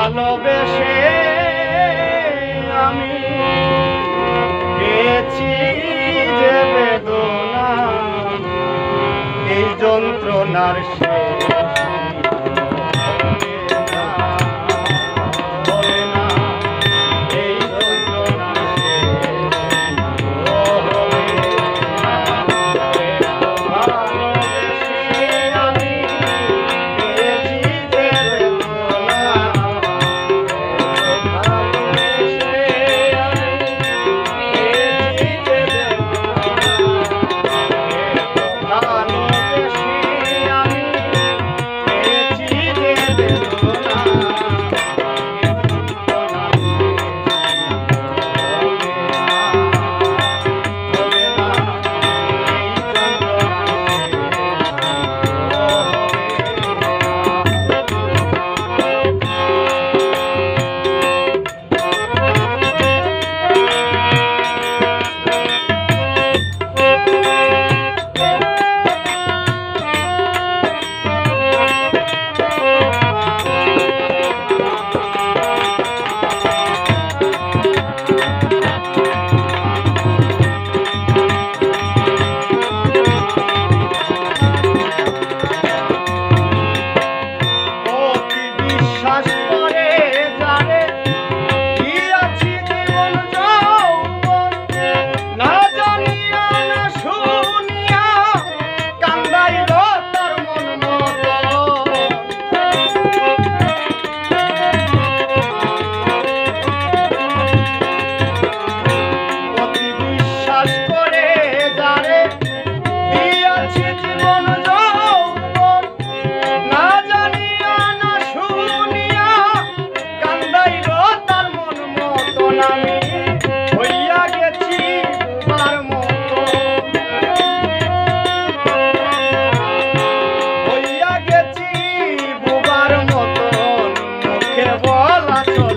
ভালোবেসে আমি পেয়েছি যে বেদনা এই যন্ত্রণার শেষ Lord.